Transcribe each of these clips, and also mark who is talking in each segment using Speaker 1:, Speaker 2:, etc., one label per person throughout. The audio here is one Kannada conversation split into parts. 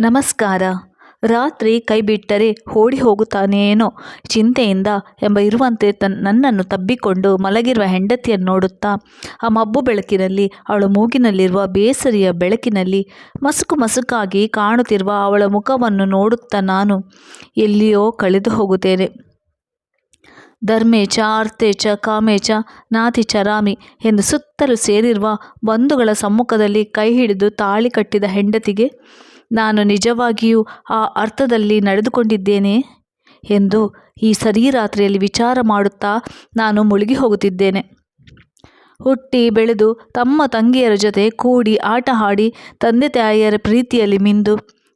Speaker 1: ನಮಸ್ಕಾರ. ರಾತ್ರಿ ಕೈಬಿಟ್ಟರೆ ಓಡಿ ಹೋಗುತ್ತಾನೇನೋ ಚಿಂತೆಯಿಂದ ಎಂಬ ಇರುವಂತೆ ತನ್, ನನ್ನನ್ನು ತಬ್ಬಿಕೊಂಡು ಮಲಗಿರುವ ಹೆಂಡತಿಯನ್ನು ನೋಡುತ್ತಾ, ಆ ಮಬ್ಬು ಬೆಳಕಿನಲ್ಲಿ, ಅವಳ ಮೂಗಿನಲ್ಲಿರುವ ಬೇಸರಿಯ ಬೆಳಕಿನಲ್ಲಿ ಮಸುಕು ಮಸುಕಾಗಿ ಕಾಣುತ್ತಿರುವ ಅವಳ ಮುಖವನ್ನು ನೋಡುತ್ತಾ ನಾನು ಎಲ್ಲಿಯೋ ಕಳೆದು ಹೋಗುತ್ತೇನೆ. ಧರ್ಮೇಚ ಅರ್ಥೇಚ ಕಾಮೇಚ, ನಾತಿ ಚರಾಮಿ ಎಂದು ಸುತ್ತಲೂ ಸೇರಿರುವ ಬಂಧುಗಳ ಸಮ್ಮುಖದಲ್ಲಿ ಕೈ ಹಿಡಿದು ತಾಳಿ ಕಟ್ಟಿದ ಹೆಂಡತಿಗೆ ನಾನು ನಿಜವಾಗಿಯೂ ಆ ಅರ್ಥದಲ್ಲಿ ನಡೆದುಕೊಂಡಿದ್ದೇನೆ? ಎಂದು ಈ ಸರಿ ರಾತ್ರಿಯಲ್ಲಿ ವಿಚಾರ ಮಾಡುತ್ತಾ ನಾನು ಮುಳುಗಿ ಹೋಗುತ್ತಿದ್ದೇನೆ. ಹುಟ್ಟಿ ಬೆಳೆದು ತಮ್ಮ ತಂಗಿಯರ ಜೊತೆ ಕೂಡಿ ಆಟ ಆಡಿ ತಂದೆ ತಾಯಿಯರ ಪ್ರೀತಿಯಲ್ಲಿ ಮಿಂದು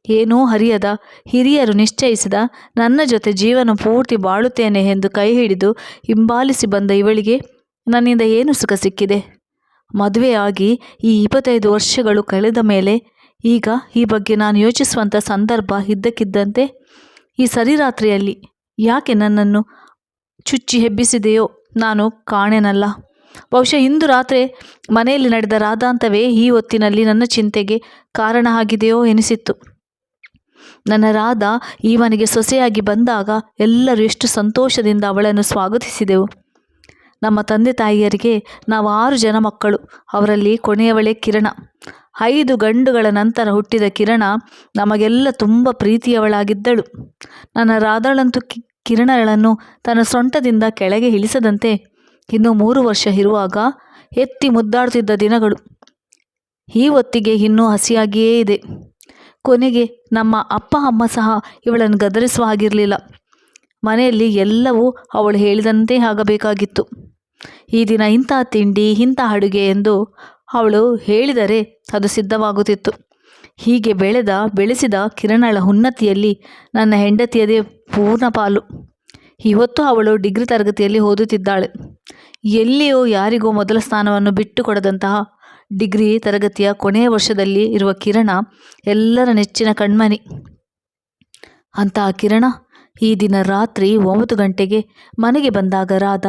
Speaker 1: ಏನೂ ಹರಿಯದ ಹಿರಿಯರು ನಿಶ್ಚಯಿಸಿದ ನನ್ನ ಜೊತೆ ಜೀವನ ಪೂರ್ತಿ ಬಾಳುತ್ತೇನೆ ಎಂದು ಕೈ ಹಿಡಿದು ಹಿಂಬಾಲಿಸಿ ಬಂದ ಇವಳಿಗೆ ನನ್ನಿಂದ ಏನು ಸುಖ ಸಿಕ್ಕಿದೆ? ಮದುವೆಯಾಗಿ ಈ ಇಪ್ಪತ್ತೈದು ವರ್ಷಗಳು ಕಳೆದ ಮೇಲೆ ಈಗ ಈ ಬಗ್ಗೆ ನಾನು ಯೋಚಿಸುವಂಥ ಸಂದರ್ಭ ಇದ್ದಕ್ಕಿದ್ದಂತೆ ಈ ಸರಿರಾತ್ರಿಯಲ್ಲಿ ಯಾಕೆ ನನ್ನನ್ನು ಚುಚ್ಚಿ ಹೆಬ್ಬಿಸಿದೆಯೋ ನಾನು ಕಾಣೆನಲ್ಲ. ಬಹುಶಃ ಇಂದು ರಾತ್ರಿ ಮನೆಯಲ್ಲಿ ನಡೆದ ರಾಧಾಂತವೇ ಈ ಹೊತ್ತಿನಲ್ಲಿ ನನ್ನ ಚಿಂತೆಗೆ ಕಾರಣ ಆಗಿದೆಯೋ ಎನಿಸಿತ್ತು. ನನ್ನ ರಾಧ ಈವನಿಗೆ ಸೊಸೆಯಾಗಿ ಬಂದಾಗ ಎಲ್ಲರೂ ಎಷ್ಟು ಸಂತೋಷದಿಂದ ಅವಳನ್ನು ಸ್ವಾಗತಿಸಿದೆವು. ನಮ್ಮ ತಂದೆ ತಾಯಿಯರಿಗೆ ನಾವು ಆರು ಜನ ಮಕ್ಕಳು, ಅವರಲ್ಲಿ ಕೊನೆಯವಳೆ ಕಿರಣ. ಐದು ಗಂಡುಗಳ ನಂತರ ಹುಟ್ಟಿದ ಕಿರಣ ನಮಗೆಲ್ಲ ತುಂಬ ಪ್ರೀತಿಯವಳಾಗಿದ್ದಳು. ನನ್ನ ರಾಧಳಂತೂ ಕಿ ಕಿರಣಗಳನ್ನು ತನ್ನ ಸೊಂಟದಿಂದ ಕೆಳಗೆ ಇಳಿಸದಂತೆ ಇನ್ನು ಮೂರು ವರ್ಷ ಇರುವಾಗ ಎತ್ತಿ ಮುದ್ದಾಡುತ್ತಿದ್ದ ದಿನಗಳು. ಈ ಹೊತ್ತಿಗೆ ಇನ್ನೂ ಹಸಿಯಾಗಿಯೇ ಇದೆ. ಕೊನೆಗೆ ನಮ್ಮ ಅಪ್ಪ, ಅಮ್ಮ ಸಹ ಇವಳನ್ನು ಗದರಿಸುವ ಹಾಗಿರಲಿಲ್ಲ. ಮನೆಯಲ್ಲಿ ಎಲ್ಲವೂ ಅವಳು ಹೇಳಿದಂತೆ ಆಗಬೇಕಾಗಿತ್ತು. ಈ ದಿನ ಇಂಥ ತಿಂಡಿ ಇಂಥ ಅಡುಗೆ ಎಂದು ಅವಳು ಹೇಳಿದರೆ ಅದು ಸಿದ್ಧವಾಗುತ್ತಿತ್ತು. ಹೀಗೆ ಬೆಳೆದ, ಬೆಳೆಸಿದ ಕಿರಣಳ ಉನ್ನತಿಯಲ್ಲಿ ನನ್ನ ಹೆಂಡತಿಯದೇ ಪೂರ್ಣ ಪಾಲು. ಇವತ್ತು ಅವಳು ಡಿಗ್ರಿ ತರಗತಿಯಲ್ಲಿ ಓದುತ್ತಿದ್ದಾಳೆ. ಎಲ್ಲಿಯೋ ಯಾರಿಗೋ ಮೊದಲ ಸ್ಥಾನವನ್ನು ಬಿಟ್ಟು ಕೊಡದಂತಹ ಡಿಗ್ರಿ ತರಗತಿಯ ಕೊನೆಯ ವರ್ಷದಲ್ಲಿ ಇರುವ ಕಿರಣ ಎಲ್ಲರ ನೆಚ್ಚಿನ ಕಣ್ಮನಿ ಅಂತಹ ಕಿರಣ ಈ ದಿನ ರಾತ್ರಿ ಒಂಬತ್ತು ಗಂಟೆಗೆ ಮನೆಗೆ ಬಂದಾಗ, ರಾಧ,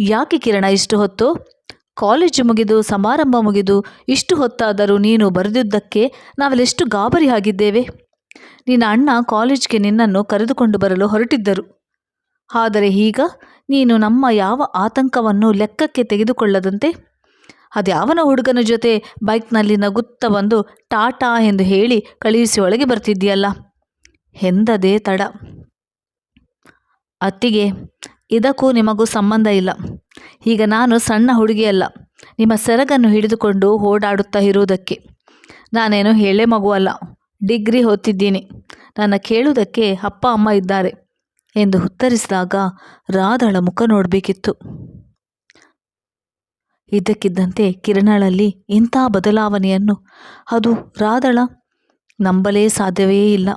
Speaker 1: ಯಾಕೆ ಕಿರಣ ಇಷ್ಟು ಹೊತ್ತು? ಕಾಲೇಜು ಮುಗಿದು, ಸಮಾರಂಭ ಮುಗಿದು ಇಷ್ಟು ಹೊತ್ತಾದರೂ ನೀನು ಬರೆದಿದ್ದಕ್ಕೆ ನಾವೆಲ್ಲೆಷ್ಟು ಗಾಬರಿ ಆಗಿದ್ದೇವೆ ನಿನ್ನ ಅಣ್ಣ ಕಾಲೇಜ್ಗೆ ನಿನ್ನನ್ನು ಕರೆದುಕೊಂಡು ಬರಲು ಹೊರಟಿದ್ದರು. ಆದರೆ ಈಗ ನೀನು ನಮ್ಮ ಯಾವ ಆತಂಕವನ್ನು ಲೆಕ್ಕಕ್ಕೆ ತೆಗೆದುಕೊಳ್ಳದಂತೆ? ಅದ್ಯಾವನ ಹುಡುಗನ ಜೊತೆ ಬೈಕ್ನಲ್ಲಿ ನಗುತ್ತಾ ಬಂದು ಟಾಟಾ ಎಂದು ಹೇಳಿ ಕಳುಹಿಸಿ ಒಳಗೆ ಬರ್ತಿದ್ದೀಯಲ್ಲ? ಎಂದದೇ ತಡ. ಅತ್ತಿಗೆ ಇದಕ್ಕೂ ನಿಮಗೂ ಸಂಬಂಧ ಇಲ್ಲ. ಈಗ ನಾನು ಸಣ್ಣ ಹುಡುಗಿಯಲ್ಲ ನಿಮ್ಮ ಸೆರಗನ್ನು ಹಿಡಿದುಕೊಂಡು ಓಡಾಡುತ್ತಾ ಇರುವುದಕ್ಕೆ. ನಾನೇನು ಹೇಳೆ ಮಗುವಲ್ಲ ಡಿಗ್ರಿ ಓದ್ತಿದ್ದೀನಿ. ನನ್ನ ಕೇಳುವುದಕ್ಕೆ ಅಪ್ಪ ಅಮ್ಮ ಇದ್ದಾರೆ ಎಂದು ಉತ್ತರಿಸಿದಾಗ ರಾಧಳ ಮುಖ ನೋಡಬೇಕಿತ್ತು. ಇದ್ದಕ್ಕಿದ್ದಂತೆ ಕಿರಣಳಲ್ಲಿ ಇಂಥ ಬದಲಾವಣೆಯನ್ನು. ಅದು ರಾಧಳ ನಂಬಲೇ ಸಾಧ್ಯವೇ ಇಲ್ಲ.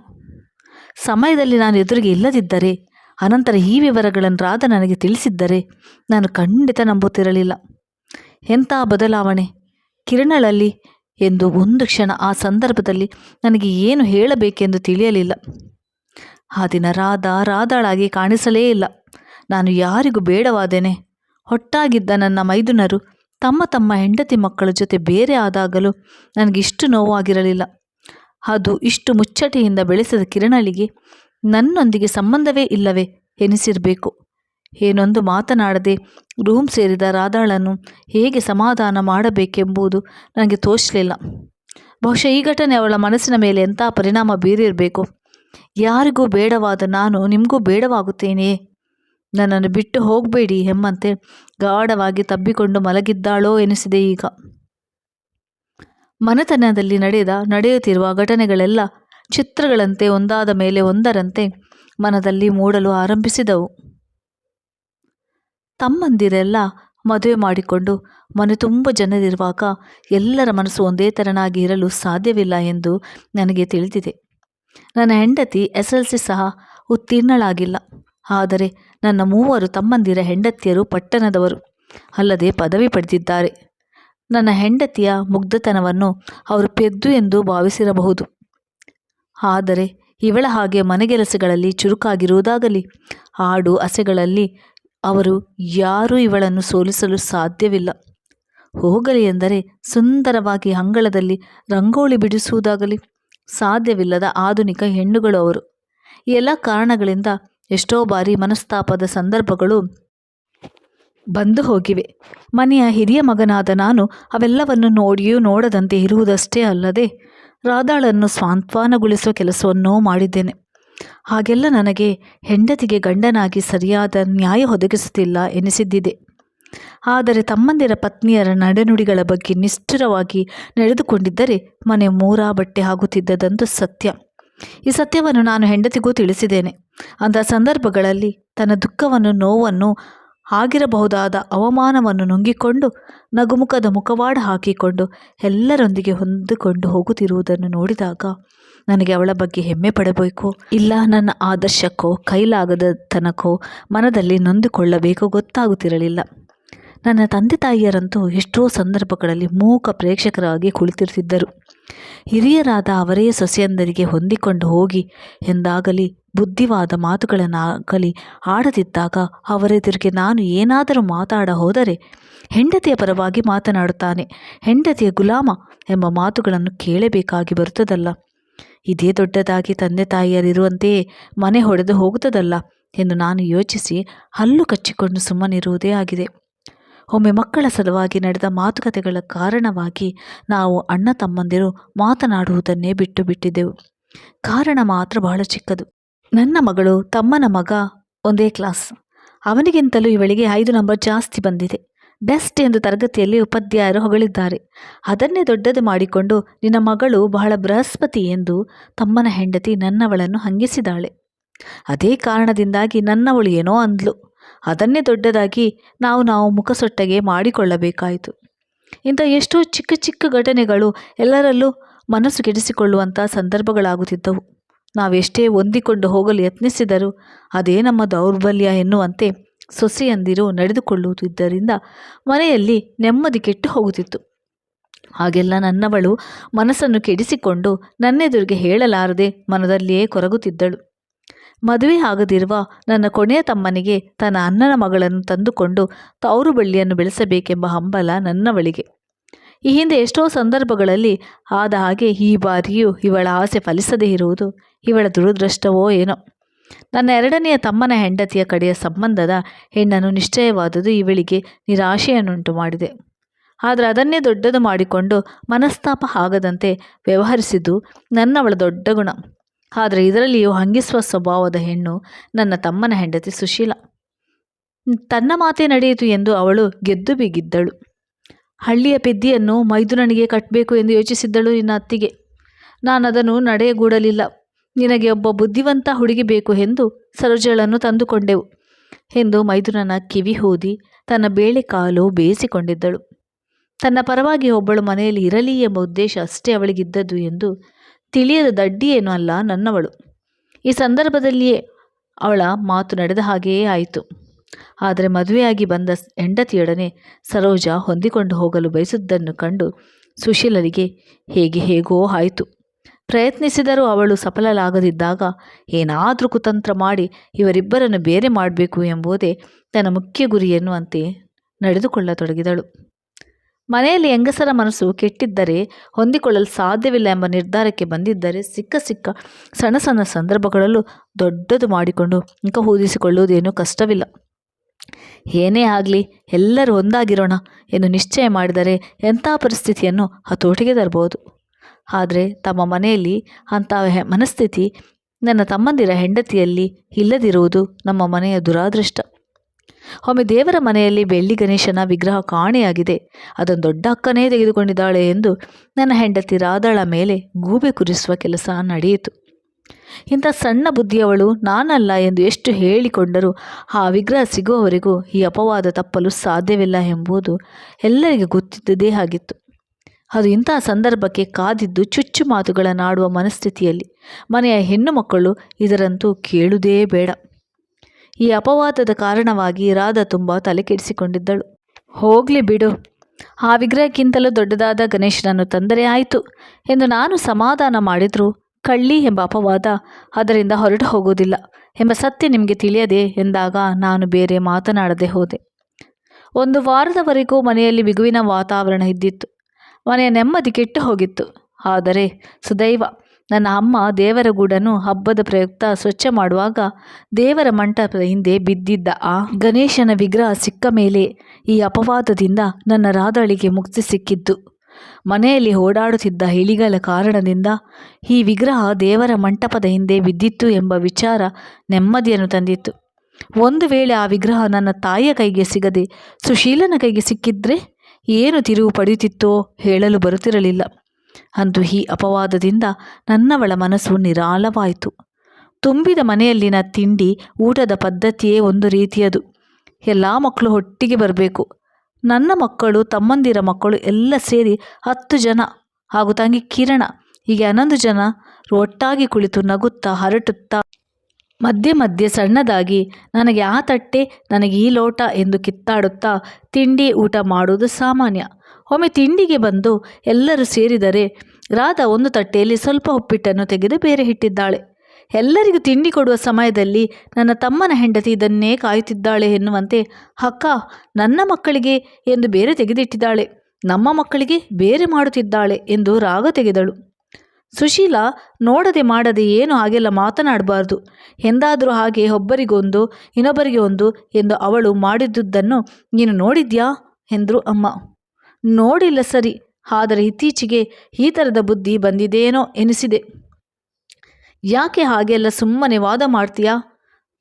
Speaker 1: ಸಮಯದಲ್ಲಿ ನಾನು ಎದುರಿಗೆ ಇಲ್ಲದಿದ್ದರೆ ಅನಂತರ ಈ ವಿವರಗಳನ್ನು ರಾಧ ನನಗೆ ತಿಳಿಸಿದ್ದರೆ ನಾನು ಖಂಡಿತ ನಂಬುತ್ತಿರಲಿಲ್ಲ. ಎಂಥ ಬದಲಾವಣೆ? ಕಿರಣಳಲ್ಲಿ ಎಂದು ಒಂದು ಕ್ಷಣ ಆ ಸಂದರ್ಭದಲ್ಲಿ ನನಗೆ ಏನು ಹೇಳಬೇಕೆಂದು ತಿಳಿಯಲಿಲ್ಲ. ಆ ದಿನ ರಾಧ ರಾಧಾಳಾಗಿ ಕಾಣಿಸಲೇ ಇಲ್ಲ. ನಾನು ಯಾರಿಗೂ ಬೇಡವಾದೇನೆ. ಹೊಟ್ಟಾಗಿದ್ದ ನನ್ನ ಮೈದುನರು ತಮ್ಮ ತಮ್ಮ ಹೆಂಡತಿ ಮಕ್ಕಳ ಜೊತೆ ಬೇರೆ ಆದಾಗಲೂ ನನಗಿಷ್ಟು ನೋವಾಗಿರಲಿಲ್ಲ. ಅದು ಇಷ್ಟು ಮುಚ್ಚಟೆಯಿಂದ ಬೆಳೆಸಿದ ಕಿರಣಳಿಗೆ ನನ್ನೊಂದಿಗೆ ಸಂಬಂಧವೇ ಇಲ್ಲವೇ ಎನಿಸಿರಬೇಕು. ಏನೊಂದು ಮಾತನಾಡದೆ ರೂಮ್ ಸೇರಿದ ರಾಧಾಳನ್ನು ಹೇಗೆ ಸಮಾಧಾನ ಮಾಡಬೇಕೆಂಬುದು ನನಗೆ ತೋಚಲಿಲ್ಲ. ಬಹುಶಃ ಈ ಘಟನೆ ಅವಳ ಮನಸ್ಸಿನ ಮೇಲೆ ಎಂಥ ಪರಿಣಾಮ ಬೀರಿರಬೇಕು. ಯಾರಿಗೂ ಬೇಡವಾದ ನಾನು ನಿಮಗೂ ಬೇಡವಾಗುತ್ತೇನೆಯೇ? ನನ್ನನ್ನು ಬಿಟ್ಟು ಹೋಗಬೇಡಿ ಎಂಬಂತೆ ಗಾಢವಾಗಿ ತಬ್ಬಿಕೊಂಡು ಮಲಗಿದ್ದಾಳೋ ಎನಿಸಿದೆ ಈಗ. ಮನೆತನದಲ್ಲಿ ನಡೆದ ನಡೆಯುತ್ತಿರುವ ಘಟನೆಗಳೆಲ್ಲ ಚಿತ್ರಗಳಂತೆ ಒಂದಾದ ಮೇಲೆ ಒಂದರಂತೆ ಮನದಲ್ಲಿ ಮೂಡಲು ಆರಂಭಿಸಿದವು. ತಮ್ಮಂದಿರೆಲ್ಲ ಮದುವೆ ಮಾಡಿಕೊಂಡು ಮನೆ ತುಂಬ ಜನರಿರುವಾಗ ಎಲ್ಲರ ಮನಸ್ಸು ಒಂದೇ ತರನಾಗಿ ಇರಲು ಸಾಧ್ಯವಿಲ್ಲ ಎಂದು ನನಗೆ ತಿಳಿದಿದೆ. ನನ್ನ ಹೆಂಡತಿ ಎಸ್ ಎಲ್ ಸಿ ಸಹ ಉತ್ತೀರ್ಣಳಾಗಿಲ್ಲ. ಆದರೆ ನನ್ನ ಮೂವರು ತಮ್ಮಂದಿರ ಹೆಂಡತಿಯರು ಪಟ್ಟಣದವರು. ಅಲ್ಲದೆ ಪದವಿ ಪಡೆದಿದ್ದಾರೆ. ನನ್ನ ಹೆಂಡತಿಯ ಮುಗ್ಧತನವನ್ನು ಅವರು ಪೆದ್ದು ಎಂದು ಭಾವಿಸಿರಬಹುದು. ಆದರೆ ಇವಳ ಹಾಗೆ ಮನೆಗೆಲಸಗಳಲ್ಲಿ ಚುರುಕಾಗಿರುವುದಾಗಲಿ ಹಾಡು ಅಸೆಗಳಲ್ಲಿ ಅವರು ಯಾರೂ ಇವಳನ್ನು ಸೋಲಿಸಲು ಸಾಧ್ಯವಿಲ್ಲ. ಹೋಗಲಿ ಎಂದರೆ ಸುಂದರವಾಗಿ ಅಂಗಳದಲ್ಲಿ ರಂಗೋಳಿ ಬಿಡಿಸುವುದಾಗಲಿ ಸಾಧ್ಯವಿಲ್ಲದ ಆಧುನಿಕ ಹೆಣ್ಣುಗಳು ಅವರು. ಎಲ್ಲ ಕಾರಣಗಳಿಂದ ಎಷ್ಟೋ ಬಾರಿ ಮನಸ್ತಾಪದ ಸಂದರ್ಭಗಳು ಬಂದು ಹೋಗಿವೆ. ಮನೆಯ ಹಿರಿಯ ಮಗನಾದ ನಾನು ಅವೆಲ್ಲವನ್ನು ನೋಡಿಯೂ ನೋಡದಂತೆ ಇರುವುದಷ್ಟೇ ಅಲ್ಲದೆ ರಾಧಾಳನ್ನು ಸ್ವಾಂತ್ವಾನಗೊಳಿಸುವ ಕೆಲಸವನ್ನೂ ಮಾಡಿದ್ದೇನೆ. ಹಾಗೆಲ್ಲ ನನಗೆ ಹೆಂಡತಿಗೆ ಗಂಡನಾಗಿ ಸರಿಯಾದ ನ್ಯಾಯ ಒದಗಿಸುತ್ತಿಲ್ಲ ಎನಿಸಿದ್ದಿದೆ. ಆದರೆ ತಮ್ಮಂದಿರ ಪತ್ನಿಯರ ನಡೆನುಡಿಗಳ ಬಗ್ಗೆ ನಿಷ್ಠುರವಾಗಿ ನಡೆದುಕೊಂಡಿದ್ದರೆ ಮನೆ ಮೂರಾ ಬಟ್ಟೆ ಆಗುತ್ತಿದ್ದದಂತೂ ಸತ್ಯ. ಈ ಸತ್ಯವನ್ನು ನಾನು ಹೆಂಡತಿಗೂ ತಿಳಿಸಿದ್ದೇನೆ. ಅಂಥ ಸಂದರ್ಭಗಳಲ್ಲಿ ತನ್ನ ದುಃಖವನ್ನು, ನೋವನ್ನು ಆಗಿರಬಹುದಾದ ಅವಮಾನವನ್ನು ನುಂಗಿಕೊಂಡು ನಗುಮುಖದ ಮುಖವಾಡ ಹಾಕಿಕೊಂಡು ಎಲ್ಲರೊಂದಿಗೆ ಹೊಂದಿಕೊಂಡು ಹೋಗುತ್ತಿರುವುದನ್ನು ನೋಡಿದಾಗ ನನಗೆ ಅವಳ ಬಗ್ಗೆ ಹೆಮ್ಮೆ ಪಡಬೇಕು. ಇಲ್ಲ, ನನ್ನ ಆದರ್ಶಕ್ಕೋ, ಕೈಲಾಗದ ತನಕೋ ಮನದಲ್ಲಿ ನೊಂದುಕೊಳ್ಳಬೇಕೋ ಗೊತ್ತಾಗುತ್ತಿರಲಿಲ್ಲ. ನನ್ನ ತಂದೆ ತಾಯಿಯರಂತೂ ಎಷ್ಟೋ ಸಂದರ್ಭಗಳಲ್ಲಿ ಮೂಕ ಪ್ರೇಕ್ಷಕರಾಗಿ ಕುಳಿತಿರುತ್ತಿದ್ದರು. ಹಿರಿಯರಾದ ಅವರೇ ಸೊಸೆಯಂದರಿಗೆ ಹೊಂದಿಕೊಂಡು ಹೋಗಿ ಎಂದಾಗಲಿ ಬುದ್ಧಿವಾದ ಮಾತುಗಳನ್ನಾಗಲಿ ಆಡದಿದ್ದಾಗ ಅವರೆದುರಿಗೆ ನಾನು ಏನಾದರೂ ಮಾತಾಡ ಹೋದರೆ ಹೆಂಡತಿಯ ಪರವಾಗಿ ಮಾತನಾಡುತ್ತಾನೆ. ಹೆಂಡತಿಯ ಗುಲಾಮ ಎಂಬ ಮಾತುಗಳನ್ನು ಕೇಳಬೇಕಾಗಿ ಬರುತ್ತದಲ್ಲ. ಇದೇ ದೊಡ್ಡದಾಗಿ ತಂದೆ ತಾಯಿಯರಿರುವಂತೆಯೇ ಮನೆ ಹೊಡೆದು ಹೋಗುತ್ತದಲ್ಲ ಎಂದು ನಾನು ಯೋಚಿಸಿ ಹಲ್ಲು ಕಚ್ಚಿಕೊಂಡು ಸುಮ್ಮನಿರುವುದೇ ಆಗಿದೆ. ಒಮ್ಮೆ ಮಕ್ಕಳ ಸಲುವಾಗಿ ನಡೆದ ಮಾತುಕತೆಗಳ ಕಾರಣವಾಗಿ ನಾವು ಅಣ್ಣ ತಮ್ಮಂದಿರು ಮಾತನಾಡುವುದನ್ನೇ ಬಿಟ್ಟು ಬಿಟ್ಟಿದ್ದೆವು. ಕಾರಣ ಮಾತ್ರ ಬಹಳ ಚಿಕ್ಕದು. ನನ್ನ ಮಗಳು ತಮ್ಮನ ಮಗ ಒಂದೇ ಕ್ಲಾಸ್. ಅವನಿಗಿಂತಲೂ ಇವಳಿಗೆ ಐದು ನಂಬರ್ ಜಾಸ್ತಿ ಬಂದಿದೆ. ಬೆಸ್ಟ್ ಎಂದು ತರಗತಿಯಲ್ಲಿ ಉಪಾಧ್ಯಾಯರು ಹೊಗಳಿದ್ದಾರೆ. ಅದನ್ನೇ ದೊಡ್ಡದು ಮಾಡಿಕೊಂಡು ನಿನ್ನ ಮಗಳು ಬಹಳ ಬೃಹಸ್ಪತಿ ಎಂದು ತಮ್ಮನ ಹೆಂಡತಿ ನನ್ನವಳನ್ನು ಹಂಗಿಸಿದಾಳೆ. ಅದೇ ಕಾರಣದಿಂದಾಗಿ ನನ್ನವಳು ಏನೋ ಅಂದ್ಲು. ಅದನ್ನೇ ದೊಡ್ಡದಾಗಿ ನಾವು ನಾವು ಮುಖಸೊಟ್ಟಗೆ ಮಾಡಿಕೊಳ್ಳಬೇಕಾಯಿತು. ಇಂಥ ಎಷ್ಟೋ ಚಿಕ್ಕ ಚಿಕ್ಕ ಘಟನೆಗಳು ಎಲ್ಲರಲ್ಲೂ ಮನಸ್ಸು ಕೆಡಿಸಿಕೊಳ್ಳುವಂಥ ಸಂದರ್ಭಗಳಾಗುತ್ತಿದ್ದವು. ನಾವೆಷ್ಟೇ ಹೊಂದಿಕೊಂಡು ಹೋಗಲು ಯತ್ನಿಸಿದರೂ ಅದೇ ನಮ್ಮ ದೌರ್ಬಲ್ಯ ಎನ್ನುವಂತೆ ಸೊಸೆಯಂದಿರು ನಡೆದುಕೊಳ್ಳುತ್ತಿದ್ದರಿಂದ ಮನೆಯಲ್ಲಿ ನೆಮ್ಮದಿ ಕೆಟ್ಟು ಹೋಗುತ್ತಿತ್ತು. ಹಾಗೆಲ್ಲ ನನ್ನವಳು ಮನಸ್ಸನ್ನು ಕೆಡಿಸಿಕೊಂಡು ನನ್ನೆದುರಿಗೆ ಹೇಳಲಾರದೆ ಮನದಲ್ಲಿಯೇ ಕೊರಗುತ್ತಿದ್ದಳು. ಮದುವೆ ಆಗದಿರುವ ನನ್ನ ಕೊನೆಯ ತಮ್ಮನಿಗೆ ತನ್ನ ಅಣ್ಣನ ಮಗಳನ್ನು ತಂದುಕೊಂಡು ತವರು ಬಳ್ಳಿಯನ್ನು ಬೆಳೆಸಬೇಕೆಂಬ ಹಂಬಲ ನನ್ನವಳಿಗೆ. ಈ ಹಿಂದೆ ಎಷ್ಟೋ ಸಂದರ್ಭಗಳಲ್ಲಿ ಆದ ಹಾಗೆ ಈ ಬಾರಿಯೂ ಇವಳ ಆಸೆ ಫಲಿಸದೇ ಇರುವುದು ಇವಳ ದುರದೃಷ್ಟವೋ ಏನೋ. ನನ್ನ ಎರಡನೆಯ ತಮ್ಮನ ಹೆಂಡತಿಯ ಕಡೆಯ ಸಂಬಂಧದ ಹೆಣ್ಣನ್ನು ನಿಶ್ಚಯವಾದುದು ಇವಳಿಗೆ ನಿರಾಶೆಯನ್ನುಂಟು ಮಾಡಿದೆ. ಆದರೆ ಅದನ್ನೇ ದೊಡ್ಡದು ಮಾಡಿಕೊಂಡು ಮನಸ್ತಾಪ ಆಗದಂತೆ ವ್ಯವಹರಿಸಿದ್ದು ನನ್ನವಳ ದೊಡ್ಡ ಗುಣ. ಆದರೆ ಇದರಲ್ಲಿಯೂ ಹಂಗಿಸುವ ಸ್ವಭಾವದ ಹೆಣ್ಣು ನನ್ನ ತಮ್ಮನ ಹೆಂಡತಿ ಸುಶೀಲ. ತನ್ನ ಮಾತೇ ನಡೆಯಿತು ಎಂದು ಅವಳು ಗೆದ್ದು ಬಿಗಿದ್ದಳು. ಹಳ್ಳಿಯ ಪೆದ್ದಿಯನ್ನು ಮೈದುನನಿಗೆ ಕಟ್ಟಬೇಕು ಎಂದು ಯೋಚಿಸಿದ್ದಳು ನಿನ್ನ ಅತ್ತಿಗೆ. ನಾನದನ್ನು ನಡೆಯಗೂಡಲಿಲ್ಲ ನಿನಗೆ ಒಬ್ಬ ಬುದ್ಧಿವಂತ ಹುಡುಗಿ ಬೇಕು ಎಂದು ಸರೋಜಳನ್ನು ತಂದುಕೊಂಡೆವು ಎಂದು ಮೈದುನನ ಕಿವಿ ಹೂದಿ ತನ್ನ ಬೇಳೆ ಕಾಲು ಬೇಯಿಸಿಕೊಂಡಿದ್ದಳು. ತನ್ನ ಪರವಾಗಿ ಒಬ್ಬಳು ಮನೆಯಲ್ಲಿ ಇರಲಿ ಎಂಬ ಉದ್ದೇಶ ಅಷ್ಟೇ ಅವಳಿಗಿದ್ದದ್ದು ಎಂದು ತಿಳಿಯದ ದಡ್ಡಿಯೇನೂ ಅಲ್ಲ ನನ್ನವಳು. ಈ ಸಂದರ್ಭದಲ್ಲಿಯೇ ಅವಳ ಮಾತು ನಡೆದ ಹಾಗೆಯೇ ಆಯಿತು. ಆದರೆ ಮದುವೆಯಾಗಿ ಬಂದ ಹೆಂಡತಿಯೊಡನೆ ಸರೋಜ ಹೊಂದಿಕೊಂಡು ಹೋಗಲು ಬಯಸಿದ್ದನ್ನು ಕಂಡು ಸುಶೀಲರಿಗೆ ಹೇಗೆ ಹೇಗೋ ಆಯಿತು. ಪ್ರಯತ್ನಿಸಿದರೂ ಅವಳು ಸಫಲಲಾಗದಿದ್ದಾಗ ಏನಾದರೂ ಕುತಂತ್ರ ಮಾಡಿ ಇವರಿಬ್ಬರನ್ನು ಬೇರೆ ಮಾಡಬೇಕು ಎಂಬುದೇ ತನ್ನ ಮುಖ್ಯ ಗುರಿ ಎನ್ನುವಂತೆ ನಡೆದುಕೊಳ್ಳತೊಡಗಿದಳು. ಮನೆಯಲ್ಲಿ ಹೆಂಗಸರ ಮನಸ್ಸು ಕೆಟ್ಟಿದ್ದರೆ ಹೊಂದಿಕೊಳ್ಳಲು ಸಾಧ್ಯವಿಲ್ಲ ಎಂಬ ನಿರ್ಧಾರಕ್ಕೆ ಬಂದಿದ್ದರೆ ಸಿಕ್ಕ ಸಿಕ್ಕ ಸಣ್ಣ ಸಣ್ಣ ಸಂದರ್ಭಗಳಲ್ಲೂ ದೊಡ್ಡದು ಮಾಡಿಕೊಂಡು ಇಂಕ ಊದಿಸಿಕೊಳ್ಳುವುದೇನೂ ಕಷ್ಟವಿಲ್ಲ. ಏನೇ ಆಗಲಿ ಎಲ್ಲರೂ ಒಂದಾಗಿರೋಣ ಎಂದು ನಿಶ್ಚಯ ಮಾಡಿದರೆ ಎಂಥ ಪರಿಸ್ಥಿತಿಯನ್ನು ಹತೋಟಿಗೆ ತರಬಹುದು. ಆದರೆ ತಮ್ಮ ಮನೆಯಲ್ಲಿ ಅಂಥ ಮನಸ್ಥಿತಿ ನನ್ನ ತಮ್ಮಂದಿರ ಹೆಂಡತಿಯಲ್ಲಿ ಇಲ್ಲದಿರುವುದು ನಮ್ಮ ಮನೆಯ ದುರಾದೃಷ್ಟ. ಒಮ್ಮೆ ದೇವರ ಮನೆಯಲ್ಲಿ ಬೆಳ್ಳಿ ಗಣೇಶನ ವಿಗ್ರಹ ಕಾಣೆಯಾಗಿದೆ. ಅದನ್ನು ದೊಡ್ಡ ಅಕ್ಕನೇ ತೆಗೆದುಕೊಂಡಿದ್ದಾಳೆ ಎಂದು ನನ್ನ ಹೆಂಡತಿ ರಾದಳ ಮೇಲೆ ಗೂಬೆ ಕುರಿಸುವ ಕೆಲಸ ನಡೆಯಿತು. ಇಂಥ ಸಣ್ಣ ಬುದ್ಧಿಯವಳು ನಾನಲ್ಲ ಎಂದು ಎಷ್ಟು ಹೇಳಿಕೊಂಡರೂ. ಆ ವಿಗ್ರಹ ಸಿಗುವವರೆಗೂ ಈ ಅಪವಾದ ತಪ್ಪಲು ಸಾಧ್ಯವಿಲ್ಲ ಎಂಬುದು ಎಲ್ಲರಿಗೂ ಗೊತ್ತಿದ್ದದೇ ಆಗಿತ್ತು. ಅದು ಇಂಥ ಸಂದರ್ಭಕ್ಕೆ ಕಾದಿದ್ದು ಚುಚ್ಚು ಮಾತುಗಳನ್ನಾಡುವ ಮನಸ್ಥಿತಿಯಲ್ಲಿ. ಮನೆಯ ಹೆಣ್ಣು ಮಕ್ಕಳು ಇದರಂತೂ ಕೇಳುವುದೇ ಬೇಡ. ಈ ಅಪವಾದದ ಕಾರಣವಾಗಿ ರಾಧ ತುಂಬ ತಲೆಕೆಡಿಸಿಕೊಂಡಿದ್ದಳು ಹೋಗಲಿ ಬಿಡು. ಆ ವಿಗ್ರಹಕ್ಕಿಂತಲೂ ದೊಡ್ಡದಾದ ಗಣೇಶನನ್ನು ತಂದರೆ ಆಯಿತು ಎಂದು ನಾನು ಸಮಾಧಾನ ಮಾಡಿದರೂ ಕಳ್ಳಿ ಎಂಬ ಅಪವಾದ ಅದರಿಂದ ಹೊರಟು ಹೋಗುವುದಿಲ್ಲ ಎಂಬ ಸತ್ಯ ನಿಮಗೆ ತಿಳಿಯದೆ ಎಂದಾಗ ನಾನು ಬೇರೆ ಮಾತನಾಡದೆ ಹೋದೆ. ಒಂದು ವಾರದವರೆಗೂ ಮನೆಯಲ್ಲಿ ಬಿಗುವಿನ ವಾತಾವರಣ ಇದ್ದಿತ್ತು. ಮನೆಯ ನೆಮ್ಮದಿ ಕೆಟ್ಟು ಹೋಗಿತ್ತು. ಆದರೆ ಸುದೈವ, ನನ್ನ ಅಮ್ಮ ದೇವರ ಗೂಡನ್ನು ಹಬ್ಬದ ಪ್ರಯುಕ್ತ ಸ್ವಚ್ಛ ಮಾಡುವಾಗ ದೇವರ ಮಂಟಪದ ಹಿಂದೆ ಬಿದ್ದಿದ್ದ ಆ ಗಣೇಶನ ವಿಗ್ರಹ ಸಿಕ್ಕ ಮೇಲೆ ಈ ಅಪವಾದದಿಂದ ನನ್ನ ರಾದಳಿಗೆ ಮುಕ್ತಿ ಸಿಕ್ಕಿದ್ದು. ಮನೆಯಲ್ಲಿ ಓಡಾಡುತ್ತಿದ್ದ ಇಲಿಗಳ ಕಾರಣದಿಂದ ಈ ವಿಗ್ರಹ ದೇವರ ಮಂಟಪದ ಹಿಂದೆ ಬಿದ್ದಿತ್ತು ಎಂಬ ವಿಚಾರ ನೆಮ್ಮದಿಯನ್ನು ತಂದಿತ್ತು. ಒಂದು ವೇಳೆ ಆ ವಿಗ್ರಹ ನನ್ನ ತಾಯಿಯ ಕೈಗೆ ಸಿಗದೆ ಸುಶೀಲನ ಕೈಗೆ ಸಿಕ್ಕಿದ್ರೆ ಏನು ತಿರುವು ಪಡೆಯುತ್ತಿತ್ತೋ ಹೇಳಲು ಬರುತ್ತಿರಲಿಲ್ಲ. ಅಂದು ಈ ಅಪವಾದದಿಂದ ನನ್ನವಳ ಮನಸ್ಸು ನಿರಾಳವಾಯಿತು. ತುಂಬಿದ ಮನೆಯಲ್ಲಿನ ತಿಂಡಿ, ಊಟದ ಪದ್ಧತಿಯೇ ಒಂದು ರೀತಿಯದು. ಎಲ್ಲ ಮಕ್ಕಳು ಒಟ್ಟಿಗೆ ಬರಬೇಕು. ನನ್ನ ಮಕ್ಕಳು, ತಮ್ಮಂದಿರ ಮಕ್ಕಳು ಎಲ್ಲ ಸೇರಿ ಹತ್ತು ಜನ. ಹಾಗೂ ತಂಗಿ ಕಿರಣ, ಹೀಗೆ ಹನ್ನೊಂದು ಜನ ಒಟ್ಟಾಗಿ ಕುಳಿತು ನಗುತ್ತಾ ಹರಟುತ್ತಾ, ಮಧ್ಯೆ ಮಧ್ಯೆ ಸಣ್ಣದಾಗಿ, ನನಗೆ ಆ ತಟ್ಟೆ, ನನಗೆ ಈ ಲೋಟ ಎಂದು ಕಿತ್ತಾಡುತ್ತಾ ತಿಂಡಿ ಊಟ ಮಾಡುವುದು ಸಾಮಾನ್ಯ. ಒಮ್ಮೆ ತಿಂಡಿಗೆ ಬಂದು ಎಲ್ಲರೂ ಸೇರಿದರೆ ರಾಧಾ ಒಂದು ತಟ್ಟೆಯಲ್ಲಿ ಸ್ವಲ್ಪ ಉಪ್ಪಿಟ್ಟನ್ನು ತೆಗೆದು ಬೇರೆ ಇಟ್ಟಿದ್ದಾಳೆ ಎಲ್ಲರಿಗೂ ತಿಂಡಿ ಕೊಡುವ ಸಮಯದಲ್ಲಿ ನನ್ನ ತಮ್ಮನ ಹೆಂಡತಿ ಇದನ್ನೇ ಕಾಯುತ್ತಿದ್ದಾಳೆ ಎನ್ನುವಂತೆ, ಅಕ್ಕ, ನನ್ನ ಮಕ್ಕಳಿಗೆ ಎಂದು ಬೇರೆ ತೆಗೆದಿಟ್ಟಿದ್ದಾಳೆ. ನಮ್ಮ ಮಕ್ಕಳಿಗೆ ಬೇರೆ ಮಾಡುತ್ತಿದ್ದಾಳೆ ಎಂದು ರಾಗ ತೆಗೆದಳು. ಸುಶೀಲಾ, ನೋಡದೆ ಮಾಡದೆ ಏನು ಹಾಗೆಲ್ಲ ಮಾತನಾಡಬಾರ್ದು. ಎಂದಾದರೂ ಹಾಗೆ ಒಬ್ಬರಿಗೊಂದು, ಇನ್ನೊಬ್ಬರಿಗೆ ಒಂದು ಎಂದು ಅವಳು ಮಾಡಿದ್ದುದನ್ನು ನೀನು ನೋಡಿದ್ಯಾ? ಎಂದರು ಅಮ್ಮ. ನೋಡಿಲ್ಲ ಸರಿ, ಆದರೆ ಇತ್ತೀಚೆಗೆ ಈ ಥರದ ಬುದ್ಧಿ ಬಂದಿದೇನೋ ಎನಿಸಿದೆ. ಯಾಕೆ ಹಾಗೆಲ್ಲ ಸುಮ್ಮನೆ ವಾದ ಮಾಡ್ತೀಯಾ?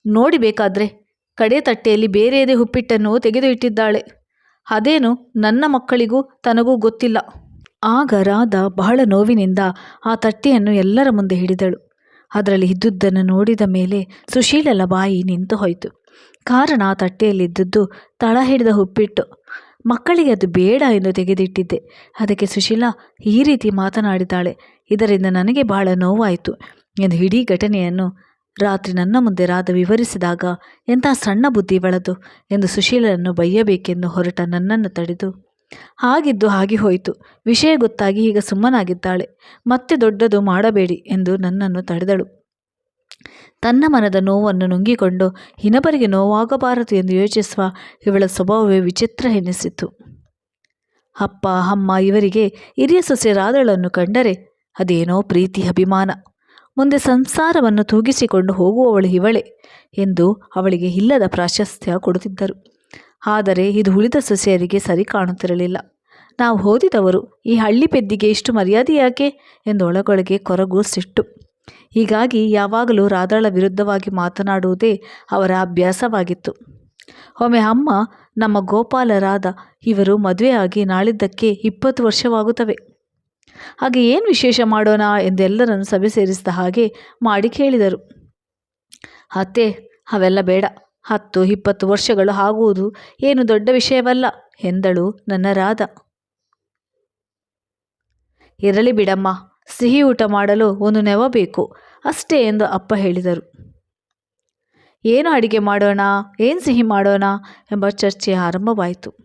Speaker 1: ನೋಡಿ ಬೇಕಾದ್ರೆ. ಕಡೆ ತಟ್ಟೆಯಲ್ಲಿ ಬೇರೆಯದೇ ಉಪ್ಪಿಟ್ಟನ್ನು ತೆಗೆದು ಇಟ್ಟಿದ್ದಾಳೆ ಅದೇನು? ನನ್ನ ಮಕ್ಕಳಿಗೂ ತನಗೂ ಗೊತ್ತಿಲ್ಲ. ಆಗ ರಾಧ ಬಹಳ ನೋವಿನಿಂದ ಆ ತಟ್ಟೆಯನ್ನು ಎಲ್ಲರ ಮುಂದೆ ಹಿಡಿದಳು. ಅದರಲ್ಲಿ ಇದ್ದುದನ್ನು ನೋಡಿದ ಮೇಲೆ ಸುಶೀಲಲ ಬಾಯಿ ನಿಂತು ಹೋಯಿತು. ಕಾರಣ ಆ ತಟ್ಟೆಯಲ್ಲಿದ್ದದ್ದು ತಳ ಹಿಡಿದ ಉಪ್ಪಿಟ್ಟು. ಮಕ್ಕಳಿಗೆ ಅದು ಬೇಡ ಎಂದು ತೆಗೆದಿಟ್ಟಿದ್ದೆ. ಅದಕ್ಕೆ ಸುಶೀಲಾ ಈ ರೀತಿ ಮಾತನಾಡಿದ್ದಾಳೆ. ಇದರಿಂದ ನನಗೆ ಬಹಳ ನೋವಾಯಿತು. ಎಂದು ಇಡೀ ಘಟನೆಯನ್ನು ರಾತ್ರಿ ನನ್ನ ಮುಂದೆ ರಾಧ ವಿವರಿಸಿದಾಗ ಎಂಥ ಸಣ್ಣ ಬುದ್ಧಿ ಬಳದು ಎಂದು ಸುಶೀಲನನ್ನು ಬೈಯಬೇಕೆಂದು ಹೊರಟ ನನ್ನನ್ನು ತಡೆದು. ಹಾಗಿದ್ದು ಹಾಗೆ ಹೋಯಿತು. ವಿಷಯ ಗೊತ್ತಾಗಿ ಈಗ ಸುಮ್ಮನಾಗಿದ್ದಾಳೆ. ಮತ್ತೆ ದೊಡ್ಡದು ಮಾಡಬೇಡಿ ಎಂದು ನನ್ನನ್ನು ತಡೆದಳು. ತನ್ನ ಮನದ ನೋವನ್ನು ನುಂಗಿಕೊಂಡು ಇನ್ನೊಬ್ಬರಿಗೆ ನೋವಾಗಬಾರದು ಎಂದು ಯೋಚಿಸುವ ಇವಳ ಸ್ವಭಾವವೇ ವಿಚಿತ್ರ ಎನಿಸಿತು. ಅಪ್ಪ, ಅಮ್ಮ ಇವರಿಗೆ ಹಿರಿಯ ಸೊಸೆ ರಾದಳನ್ನು ಕಂಡರೆ ಅದೇನೋ ಪ್ರೀತಿ ಅಭಿಮಾನ. ಮುಂದೆ ಸಂಸಾರವನ್ನು ತೂಗಿಸಿಕೊಂಡು ಹೋಗುವವಳು ಇವಳೆ ಎಂದು ಅವಳಿಗೆ ಇಲ್ಲದ ಪ್ರಾಶಸ್ತ್ಯ ಕೊಡುತ್ತಿದ್ದರು. ಆದರೆ ಇದು ಉಳಿದ ಸೊಸೆಯರಿಗೆ ಸರಿ ಕಾಣುತ್ತಿರಲಿಲ್ಲ. ನಾವು ಓದಿದವರು, ಈ ಹಳ್ಳಿ ಪೆದ್ದಿಗೆ ಇಷ್ಟು ಮರ್ಯಾದೆ ಯಾಕೆ? ಎಂದು ಒಳಗೊಳಗೆ ಕೊರಗು ಸಿಟ್ಟು. ಹೀಗಾಗಿ ಯಾವಾಗಲೂ ರಾಧಾಳ ವಿರುದ್ಧವಾಗಿ ಮಾತನಾಡುವುದೇ ಅವರ ಅಭ್ಯಾಸವಾಗಿತ್ತು. ಒಮ್ಮೆ ಅಮ್ಮ, ನಮ್ಮ ಗೋಪಾಲರಾದ ಇವರು ಮದುವೆಯಾಗಿ ನಾಳಿದ್ದಕ್ಕೆ ಇಪ್ಪತ್ತು ವರ್ಷವಾಗುತ್ತವೆ. ಹಾಗೆ ಏನು ವಿಶೇಷ ಮಾಡೋಣ ಎಂದೆಲ್ಲರನ್ನು ಸಭೆ ಸೇರಿಸಿದ ಹಾಗೆ ಮಾಡಿ ಕೇಳಿದರು. ಅತ್ತೆ, ಅವೆಲ್ಲ ಬೇಡ. ಹತ್ತು, ಇಪ್ಪತ್ತು ವರ್ಷಗಳು ಆಗುವುದು ಏನು ದೊಡ್ಡ ವಿಷಯವಲ್ಲ ಎಂದಳು ನನ್ನ ರಾಧ. ಇರಲಿ ಬಿಡಮ್ಮ, ಸಿಹಿ ಊಟ ಮಾಡಲು ಒಂದು ನೆವ ಬೇಕು, ಅಷ್ಟೇ ಎಂದು ಅಪ್ಪ ಹೇಳಿದರು. ಏನು ಅಡಿಗೆ ಮಾಡೋಣ, ಏನು ಸಿಹಿ ಮಾಡೋಣ ಎಂಬ ಚರ್ಚೆ ಆರಂಭವಾಯಿತು.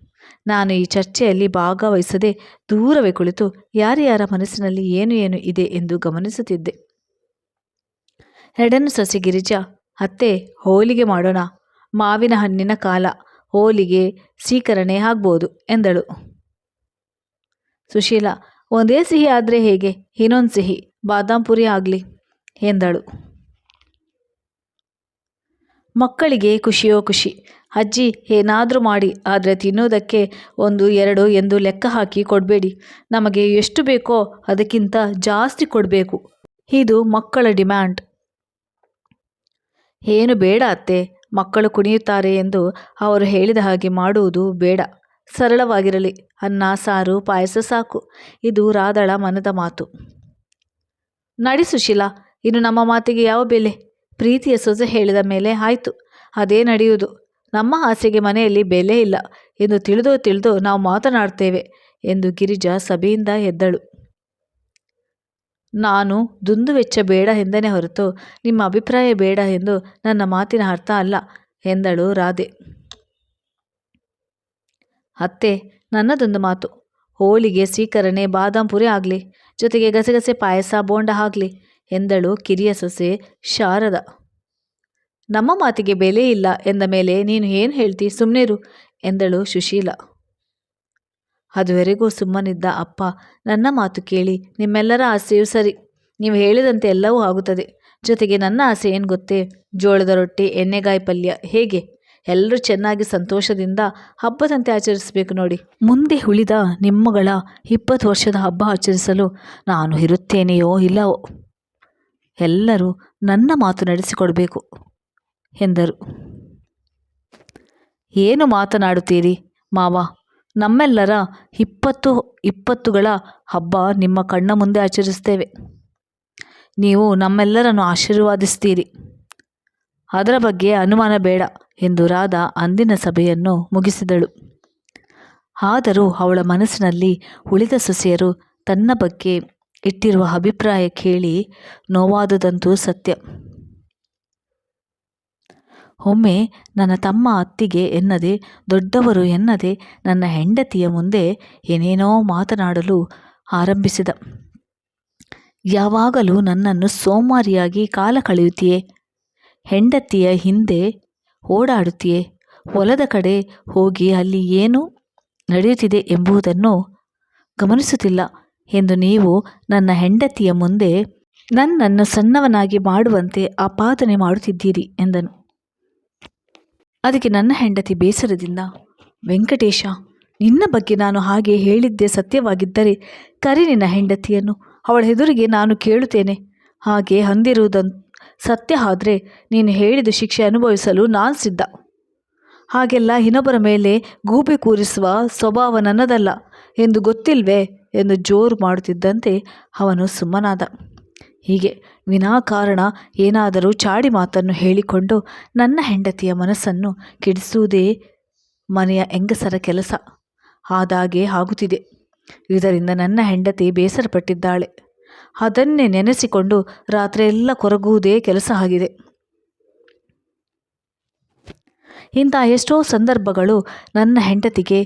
Speaker 1: ನಾನು ಈ ಚರ್ಚೆಯಲ್ಲಿ ಭಾಗವಹಿಸದೆ ದೂರವೇ ಕುಳಿತು ಯಾರ್ಯಾರ ಮನಸ್ಸಿನಲ್ಲಿ ಏನು ಏನು ಇದೆ ಎಂದು ಗಮನಿಸುತ್ತಿದ್ದೆ. ಎರಡನ್ನು ಸಸಿ ಗಿರಿಜಾ, ಅತ್ತೆ, ಹೋಲಿಗೆ ಮಾಡೋಣ. ಮಾವಿನ ಹಣ್ಣಿನ ಕಾಲ, ಹೋಲಿಗೆ ಸ್ವೀಕರಣೆ ಆಗ್ಬೋದು ಎಂದಳು. ಸುಶೀಲ, ಒಂದೇ ಸಿಹಿ ಆದರೆ ಹೇಗೆ? ಇನ್ನೊಂದು ಸಿಹಿ, ಬಾದಾಮ್ ಪುರಿ ಆಗಲಿ ಎಂದಳು. ಮಕ್ಕಳಿಗೆ ಖುಷಿಯೋ ಖುಷಿ ಅಜ್ಜಿ, ಏನಾದರೂ ಮಾಡಿ, ಆದರೆ ತಿನ್ನೋದಕ್ಕೆ ಒಂದು, ಎರಡು ಎಂದು ಲೆಕ್ಕ ಹಾಕಿ ಕೊಡಬೇಡಿ. ನಮಗೆ ಎಷ್ಟು ಬೇಕೋ ಅದಕ್ಕಿಂತ ಜಾಸ್ತಿ ಕೊಡಬೇಕು. ಇದು ಮಕ್ಕಳ ಡಿಮ್ಯಾಂಡ್. ಏನು ಬೇಡ ಅತ್ತೆ, ಮಕ್ಕಳು ಕುಣಿಯುತ್ತಾರೆ ಎಂದು ಅವರು ಹೇಳಿದ ಹಾಗೆ ಮಾಡುವುದು ಬೇಡ. ಸರಳವಾಗಿರಲಿ, ಅನ್ನ, ಸಾರು, ಪಾಯಸ ಸಾಕು. ಇದು ರಾಧಳ ಮನದ ಮಾತು. ನಡಿ ಸುಶೀಲಾ, ಇನ್ನು ನಮ್ಮ ಮಾತಿಗೆ ಯಾವ ಬೆಲೆ? ಪ್ರೀತಿಯ ಸೊಸೆ ಹೇಳಿದ ಮೇಲೆ ಆಯಿತು. ಅದೇ ನಡೆಯುವುದು. ನಮ್ಮ ಆಸೆಗೆ ಮನೆಯಲ್ಲಿ ಬೆಲೆ ಇಲ್ಲ ಎಂದು ತಿಳಿದು ತಿಳಿದು ನಾವು ಮಾತನಾಡ್ತೇವೆ ಎಂದು ಗಿರಿಜಾ ಸಭೆಯಿಂದ ಎದ್ದಳು. ನಾನು ದುಂದು ವೆಚ್ಚ ಬೇಡ ಎಂದನೇ ಹೊರತು ನಿಮ್ಮ ಅಭಿಪ್ರಾಯ ಬೇಡ ಎಂದು ನನ್ನ ಮಾತಿನ ಅರ್ಥ ಅಲ್ಲ ಎಂದಳು ರಾಧೆ. ಅತ್ತೆ ನನ್ನದೊಂದು ಮಾತು. ಹೋಳಿಗೆ ಸ್ವೀಕರಣೆ ಬಾದಾಮ್ ಪುರಿ ಆಗಲಿ, ಜೊತೆಗೆ ಗಸಗಸೆ ಪಾಯಸ, ಬೋಂಡ ಆಗಲಿ ಎಂದಳು ಕಿರಿಯ ಸೊಸೆ ಶಾರದ. ನಮ್ಮ ಮಾತಿಗೆ ಬೆಲೆ ಇಲ್ಲ ಎಂದ ಮೇಲೆ, ನೀನು ಏನು ಹೇಳ್ತಿ? ಸುಮ್ಮನಿರು ಎಂದಳು ಸುಶೀಲ. ಅದುವರೆಗೂ ಸುಮ್ಮನಿದ್ದ ಅಪ್ಪ, ನನ್ನ ಮಾತು ಕೇಳಿ, ನಿಮ್ಮೆಲ್ಲರ ಆಸೆಯೂ ಸರಿ. ನೀವು ಹೇಳಿದಂತೆ ಎಲ್ಲವೂ ಆಗುತ್ತದೆ. ಜೊತೆಗೆ ನನ್ನ ಆಸೆ ಏನು ಗೊತ್ತೇ? ಜೋಳದ ರೊಟ್ಟಿ, ಎಣ್ಣೆಗಾಯಿ ಪಲ್ಯ, ಹೇಗೆ? ಎಲ್ಲರೂ ಚೆನ್ನಾಗಿ ಸಂತೋಷದಿಂದ ಹಬ್ಬದಂತೆ ಆಚರಿಸಬೇಕು ನೋಡಿ. ಮುಂದೆ ಉಳಿದ ನಿಮ್ಮಗಳ ಇಪ್ಪತ್ತು ವರ್ಷದ ಹಬ್ಬ ಆಚರಿಸಲು ನಾನು ಇರುತ್ತೇನೆಯೋ ಇಲ್ಲವೋ? ಎಲ್ಲರೂ ನನ್ನ ಮಾತು ನಡೆಸಿಕೊಡಬೇಕು. ಎಂದರು. ಏನು ಮಾತನಾಡುತ್ತೀರಿ ಮಾವ? ನಮ್ಮೆಲ್ಲರ ಇಪ್ಪತ್ತು, ಇಪ್ಪತ್ತುಗಳ ಹಬ್ಬ ನಿಮ್ಮ ಕಣ್ಣ ಮುಂದೆ ಆಚರಿಸ್ತೇವೆ ನೀವು ನಮ್ಮೆಲ್ಲರನ್ನು ಆಶೀರ್ವಾದಿಸ್ತೀರಿ. ಅದರ ಬಗ್ಗೆ ಅನುಮಾನ ಬೇಡ ಎಂದು ರಾಧಾ ಅಂದಿನ ಸಭೆಯನ್ನು ಮುಗಿಸಿದಳು. ಆದರೂ ಅವಳ ಮನಸ್ಸಿನಲ್ಲಿ ಉಳಿದ ಸೊಸೆಯರು ತನ್ನ ಬಗ್ಗೆ ಇಟ್ಟಿರುವ ಅಭಿಪ್ರಾಯ ಕೇಳಿ ನೋವಾದುದಂತೂ ಸತ್ಯ. ಒಮ್ಮೆ ನನ್ನ ತಮ್ಮ ಅತ್ತಿಗೆ ಎನ್ನದೆ, ದೊಡ್ಡವರು ಎನ್ನದೆ ನನ್ನ ಹೆಂಡತಿಯ ಮುಂದೆ ಏನೇನೋ ಮಾತನಾಡಲು ಆರಂಭಿಸಿದ. ಯಾವಾಗಲೂ ನನ್ನನ್ನು ಸೋಮಾರಿಯಾಗಿ ಕಾಲ ಕಳೆಯುತ್ತೀಯೇ? ಹೆಂಡತಿಯ ಹಿಂದೆ ಓಡಾಡುತ್ತೀಯೇ? ಹೊಲದ ಕಡೆ ಹೋಗಿ ಅಲ್ಲಿ ಏನು ನಡೆಯುತ್ತಿದೆ ಎಂಬುದನ್ನು ಗಮನಿಸುತ್ತಿಲ್ಲ ಎಂದು ನೀವು ನನ್ನ ಹೆಂಡತಿಯ ಮುಂದೆ ನನ್ನನ್ನು ಸಣ್ಣವನಾಗಿ ಮಾಡುವಂತೆ ಆಪಾದನೆ ಮಾಡುತ್ತಿದ್ದೀರಿ ಎಂದನು. ಅದಕ್ಕೆ ನನ್ನ ಹೆಂಡತಿ ಬೇಸರದಿಂದ, ವೆಂಕಟೇಶ, ನಿನ್ನ ಬಗ್ಗೆ ನಾನು ಹಾಗೆ ಹೇಳಿದ್ದೆ ಸತ್ಯವಾಗಿದ್ದರೆ ಕರಿ ನಿನ್ನ ಹೆಂಡತಿಯನ್ನು. ಅವಳ ಎದುರಿಗೆ ನಾನು ಕೇಳುತ್ತೇನೆ. ಹಾಗೆ ಅಂದಿರುವುದನ್, ಸತ್ಯ ಆದರೆ ನೀನು ಹೇಳಿದ ಶಿಕ್ಷೆ ಅನುಭವಿಸಲು ನಾನು ಸಿದ್ಧ. ಹಾಗೆಲ್ಲ ಇನ್ನೊಬ್ಬರ ಮೇಲೆ ಗೂಬೆ ಕೂರಿಸುವ ಸ್ವಭಾವ ನನ್ನದಲ್ಲ ಎಂದು ಗೊತ್ತಿಲ್ವೇ? ಎಂದು ಜೋರು ಮಾಡುತ್ತಿದ್ದಂತೆ ಅವನು ಸುಮ್ಮನಾದ. ಹೀಗೆ ವಿನಾಕಾರಣ ಏನಾದರೂ ಚಾಡಿ ಮಾತನ್ನು ಹೇಳಿಕೊಂಡು ನನ್ನ ಹೆಂಡತಿಯ ಮನಸ್ಸನ್ನು ಕೆಡಿಸುವುದೇ ಮನೆಯ ಹೆಂಗಸರ ಕೆಲಸ. ಆದಾಗೆ ಆಗುತ್ತಿದೆ. ಇದರಿಂದ ನನ್ನ ಹೆಂಡತಿ ಬೇಸರಪಟ್ಟಿದ್ದಾಳೆ. ಅದನ್ನೇ ನೆನೆಸಿಕೊಂಡು ರಾತ್ರಿಯೆಲ್ಲ ಕೊರಗುವುದೇ ಕೆಲಸ ಆಗಿದೆ. ಇಂಥ ಎಷ್ಟೋ ಸಂದರ್ಭಗಳು ನನ್ನ ಹೆಂಡತಿಗೆ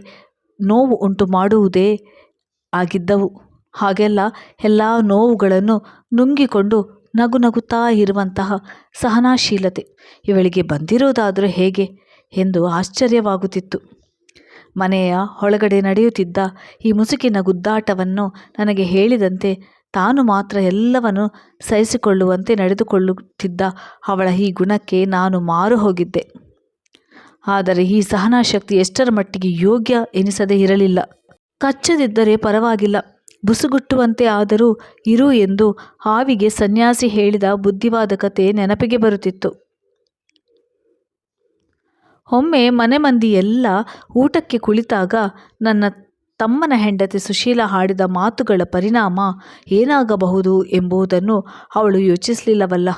Speaker 1: ನೋವು ಉಂಟು ಮಾಡುವುದೇ ಆಗಿದ್ದವು. ಹಾಗೆಲ್ಲ ಎಲ್ಲ ನೋವುಗಳನ್ನು ನುಂಗಿಕೊಂಡು ನಗು ನಗುತ್ತಾ ಇರುವಂತಹ ಸಹನಾಶೀಲತೆ ಇವಳಿಗೆ ಬಂದಿರೋದಾದರೂ ಹೇಗೆ ಎಂದು ಆಶ್ಚರ್ಯವಾಗುತ್ತಿತ್ತು. ಮನೆಯ ಒಳಗಡೆ ನಡೆಯುತ್ತಿದ್ದ ಈ ಮುಸುಕಿನ ಗುದ್ದಾಟವನ್ನು ನನಗೆ ಹೇಳಿದಂತೆ ತಾನು ಮಾತ್ರ ಎಲ್ಲವನ್ನು ಸಹಿಸಿಕೊಳ್ಳುವಂತೆ ನಡೆದುಕೊಳ್ಳುತ್ತಿದ್ದ ಅವಳ ಈ ಗುಣಕ್ಕೆ ನಾನು ಮಾರು ಹೋಗಿದ್ದೆ. ಆದರೆ ಈ ಸಹನಾಶಕ್ತಿ ಎಷ್ಟರ ಮಟ್ಟಿಗೆ ಯೋಗ್ಯ ಎನಿಸದೇ ಇರಲಿಲ್ಲ. ಕಚ್ಚದಿದ್ದರೆ ಪರವಾಗಿಲ್ಲ. ಬುಸುಗುಟ್ಟುವಂತೆ ಆದರೂ ಇರು ಎಂದು ಹಾವಿಗೆ ಸನ್ಯಾಸಿ ಹೇಳಿದ ಬುದ್ಧಿವಾದ ಕತೆ ನೆನಪಿಗೆ ಬರುತ್ತಿತ್ತು. ಒಮ್ಮೆ ಮನೆ ಮಂದಿ ಎಲ್ಲ ಊಟಕ್ಕೆ ಕುಳಿತಾಗ ನನ್ನ ತಮ್ಮನ ಹೆಂಡತಿ ಸುಶೀಲ ಹಾಡಿದ ಮಾತುಗಳ ಪರಿಣಾಮ ಏನಾಗಬಹುದು ಎಂಬುದನ್ನು ಅವಳು ಯೋಚಿಸಲಿಲ್ಲವಲ್ಲ.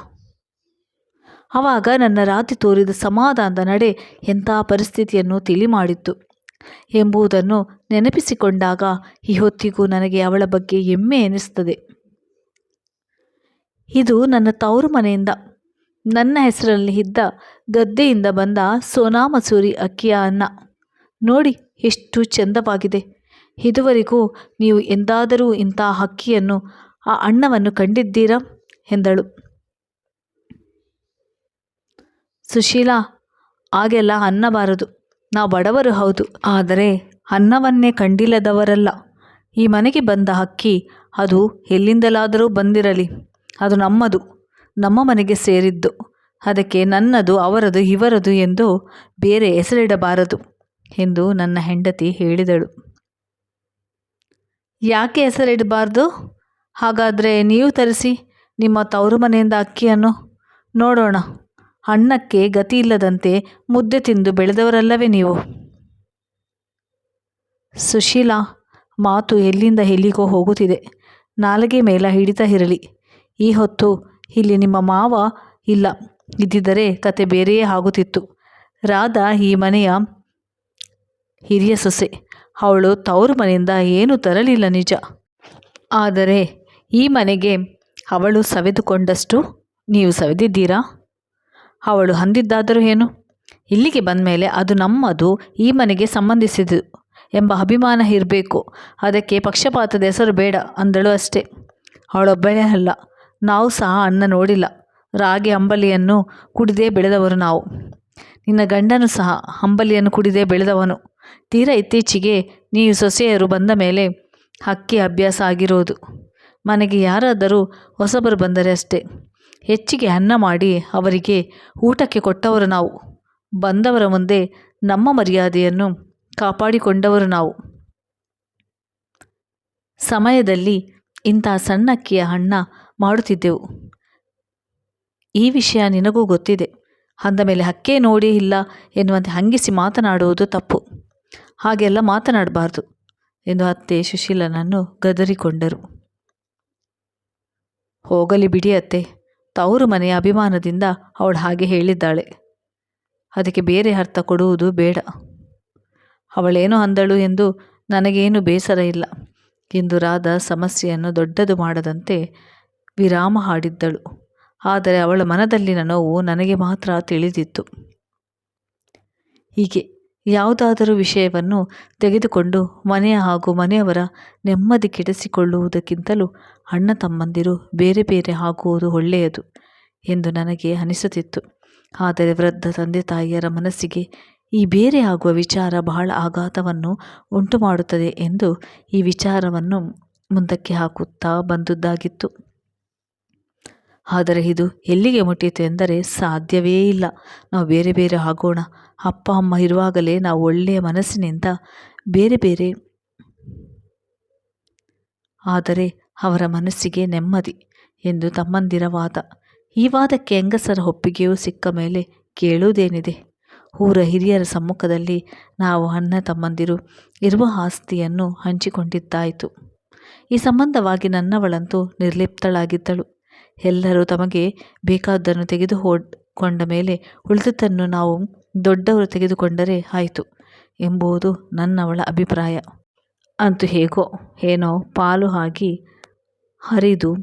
Speaker 1: ಆವಾಗ ನನ್ನ ರಾತ್ರಿ ತೋರಿದ ಸಮಾಧಾನದ ನಡೆ ಎಂಥ ಪರಿಸ್ಥಿತಿಯನ್ನು ತಿಳಿ ಮಾಡಿತ್ತು ಎಂಬುದನ್ನು ನೆನಪಿಸಿಕೊಂಡಾಗ ಈ ಹೊತ್ತಿಗೂ ನನಗೆ ಅವಳ ಬಗ್ಗೆ ಹೆಮ್ಮೆ ಎನಿಸುತ್ತದೆ. ಇದು ನನ್ನ ತವರು ಮನೆಯಿಂದ, ನನ್ನ ಹೆಸರಲ್ಲಿ ಇದ್ದ ಗದ್ದೆಯಿಂದ ಬಂದ ಸೋನಾ ಮಸೂರಿ ಅಕ್ಕಿಯ ಅನ್ನ. ನೋಡಿ, ಎಷ್ಟು ಚೆಂದವಾಗಿದೆ. ಇದುವರೆಗೂ ನೀವು ಎಂದಾದರೂ ಇಂಥ ಅಕ್ಕಿಯನ್ನು, ಆ ಅಣ್ಣವನ್ನು ಕಂಡಿದ್ದೀರಾ? ಎಂದಳು. ಸುಶೀಲಾ, ಹಾಗೆಲ್ಲ ಅನ್ನಬಾರದು. ನಾವು ಬಡವರು ಹೌದು, ಆದರೆ ಅನ್ನವನ್ನೇ ಕಂಡಿಲ್ಲದವರಲ್ಲ. ಈ ಮನೆಗೆ ಬಂದ ಹಕ್ಕಿ ಅದು ಎಲ್ಲಿಂದಲಾದರೂ ಬಂದಿರಲಿ. ಅದು ನಮ್ಮದು, ನಮ್ಮ ಮನೆಗೆ ಸೇರಿದ್ದು. ಅದಕ್ಕೆ ನನ್ನದು, ಅವರದು, ಇವರದು ಎಂದು ಬೇರೆ ಹೆಸರಿಡಬಾರದು ಎಂದು ನನ್ನ ಹೆಂಡತಿ ಹೇಳಿದಳು. ಯಾಕೆ ಹೆಸರಿಡಬಾರ್ದು? ಹಾಗಾದರೆ ನೀವು ತರಿಸಿ ನಿಮ್ಮ ತವರು ಮನೆಯಿಂದ ಅಕ್ಕಿಯನ್ನು ನೋಡೋಣ. ಅನ್ನಕ್ಕೆ ಗತಿ ಇಲ್ಲದಂತೆ ಮುದ್ದೆ ತಿಂದು ಬೆಳೆದವರಲ್ಲವೇ ನೀವು? ಸುಶೀಲಾ, ಮಾತು ಎಲ್ಲಿಂದ ಎಲ್ಲಿಗೋ ಹೋಗುತ್ತಿದೆ. ನಾಲಿಗೆ ಮೇಲ ಹಿಡಿತ ಇರಲಿ. ಈ ಹೊತ್ತು ಇಲ್ಲಿ ನಿಮ್ಮ ಮಾವ ಇಲ್ಲ. ಇದ್ದಿದ್ದರೆ ಕತೆ ಬೇರೆಯೇ ಆಗುತ್ತಿತ್ತು. ರಾಧಾ ಈ ಮನೆಯ ಹಿರಿಯ ಸೊಸೆ. ಅವಳು ತವರು ಮನೆಯಿಂದ ಏನೂ ತರಲಿಲ್ಲ ನಿಜ. ಆದರೆ ಈ ಮನೆಗೆ ಅವಳು ಸವೆದುಕೊಂಡಷ್ಟು ನೀವು ಸವೆದಿದ್ದೀರಾ? ಅವಳು ಹಂದಿದ್ದಾದರೂ ಏನು? ಇಲ್ಲಿಗೆ ಬಂದ ಮೇಲೆ ಅದು ನಮ್ಮದು, ಈ ಮನೆಗೆ ಸಂಬಂಧಿಸಿದು ಎಂಬ ಅಭಿಮಾನ ಇರಬೇಕು. ಅದಕ್ಕೆ ಪಕ್ಷಪಾತದ ಹೆಸರು ಬೇಡ ಅಂದಳು ಅಷ್ಟೇ. ಅವಳೊಬ್ಬಳೇ ಅಲ್ಲ, ನಾವು ಸಹ ಅನ್ನ ನೋಡಿಲ್ಲ. ರಾಗಿ ಅಂಬಲಿಯನ್ನು ಕುಡಿದೇ ಬೆಳೆದವರು ನಾವು. ನಿನ್ನ ಗಂಡನು ಸಹ ಅಂಬಲಿಯನ್ನು ಕುಡಿದೇ ಬೆಳೆದವನು. ತೀರಾ ಇತ್ತೀಚೆಗೆ ನೀವು ಸೊಸೆಯರು ಬಂದ ಮೇಲೆ ಅಕ್ಕಿ ಅಭ್ಯಾಸ ಆಗಿರೋದು. ಮನೆಗೆ ಯಾರಾದರೂ ಹೊಸಬರು ಬಂದರೆ ಅಷ್ಟೇ. ಹೆಚ್ಚಿಗೆ ಅನ್ನ ಮಾಡಿ ಅವರಿಗೆ ಊಟಕ್ಕೆ ಕೊಟ್ಟವರು ನಾವು. ಬಂದವರ ಮುಂದೆ ನಮ್ಮ ಮರ್ಯಾದೆಯನ್ನು ಕಾಪಾಡಿಕೊಂಡವರು ನಾವು. ಸಮಯದಲ್ಲಿ ಇಂಥ ಸಣ್ಣಕ್ಕಿಯ ಹಣ್ಣ ಮಾಡುತ್ತಿದ್ದೆವು. ಈ ವಿಷಯ ನಿನಗೂ ಗೊತ್ತಿದೆ. ಅಂದ ಮೇಲೆ, ಹಕ್ಕೆ ನೋಡಿ ಇಲ್ಲ ಎನ್ನುವಂತೆ ಹಂಗಿಸಿ ಮಾತನಾಡುವುದು ತಪ್ಪು. ಹಾಗೆಲ್ಲ ಮಾತನಾಡಬಾರ್ದು ಎಂದು ಅತ್ತೆ ಸುಶೀಲನನ್ನು ಗದರಿಕೊಂಡರು. ಹೋಗಲಿ ಬಿಡಿ ಅತ್ತೆ. ತವರು ಮನೆಯ ಅಭಿಮಾನದಿಂದ ಅವಳು ಹಾಗೆ ಹೇಳಿದ್ದಾಳೆ. ಅದಕ್ಕೆ ಬೇರೆ ಅರ್ಥ ಕೊಡುವುದು ಬೇಡ. ಅವಳೇನು ಅಂದಳು ಎಂದು ನನಗೇನು ಬೇಸರ ಇಲ್ಲ. ಎಂದು ರಾಧ ಸಮಸ್ಯೆಯನ್ನು ದೊಡ್ಡದು ಮಾಡದಂತೆ ವಿರಾಮ ಹಾಡಿದ್ದಳು. ಆದರೆ ಅವಳ ಮನದಲ್ಲಿನ ನೋವು ನನಗೆ ಮಾತ್ರ ತಿಳಿದಿತ್ತು. ಹೀಗೆ ಯಾವುದಾದರೂ ವಿಷಯವನ್ನು ತೆಗೆದುಕೊಂಡು ಮನೆಯ ಹಾಗೂ ಮನೆಯವರ ನೆಮ್ಮದಿ ಕೆಡಿಸಿಕೊಳ್ಳುವುದಕ್ಕಿಂತಲೂ ಅಣ್ಣ ತಮ್ಮಂದಿರು ಬೇರೆ ಬೇರೆ ಆಗುವುದು ಒಳ್ಳೆಯದು ಎಂದು ನನಗೆ ಅನಿಸುತ್ತಿತ್ತು. ಆದರೆ ವೃದ್ಧ ತಂದೆ ತಾಯಿಯರ ಮನಸ್ಸಿಗೆ ಈ ಬೇರೆ ಆಗುವ ವಿಚಾರ ಬಹಳ ಆಘಾತವನ್ನು ಉಂಟು ಮಾಡುತ್ತದೆ ಎಂದು ಈ ವಿಚಾರವನ್ನು ಮುಂದಕ್ಕೆ ಹಾಕುತ್ತಾ ಬಂದುದಾಗಿತ್ತು ಆದರೆ ಇದು ಎಲ್ಲಿಗೆ ಮುಟ್ಟಿತು ಎಂದರೆ ಸಾಧ್ಯವೇ ಇಲ್ಲ. ನಾವು ಬೇರೆ ಬೇರೆ ಆಗೋಣ. ಅಪ್ಪ, ಅಮ್ಮ ಇರುವಾಗಲೇ ನಾವು ಒಳ್ಳೆಯ ಮನಸ್ಸಿನಿಂದ ಬೇರೆ ಬೇರೆ. ಆದರೆ ಅವರ ಮನಸ್ಸಿಗೆ ನೆಮ್ಮದಿ ಎಂದು ತಮ್ಮಂದಿರ ವಾದ. ಈ ವಾದಕ್ಕೆ ಹೆಂಗಸರ ಒಪ್ಪಿಗೆಯೂ ಸಿಕ್ಕ ಮೇಲೆ ಕೇಳುವುದೇನಿದೆ? ಊರ ಹಿರಿಯರ ಸಮ್ಮುಖದಲ್ಲಿ ನಾವು ಅಣ್ಣ, ತಮ್ಮಂದಿರು ಇರುವ ಆಸ್ತಿಯನ್ನು ಹಂಚಿಕೊಂಡಿದ್ದಾಯಿತು. ಈ ಸಂಬಂಧವಾಗಿ ನನ್ನವಳಂತೂ ನಿರ್ಲಿಪ್ತಳಾಗಿದ್ದಳು. ಎಲ್ಲರೂ ತಮಗೆ ಬೇಕಾದ್ದನ್ನು ತೆಗೆದು ಕೊಂಡ ಮೇಲೆ ಉಳಿದದ್ದನ್ನು ನಾವು ದೊಡ್ಡವರು ತೆಗೆದುಕೊಂಡರೆ ಆಯಿತು ಎಂಬುದು ನನ್ನವಳ ಅಭಿಪ್ರಾಯ. ಅಂತೂ ಹೇಗೋ, ಏನೋ ಪಾಲು ಹಾಕಿ ಹರಿದು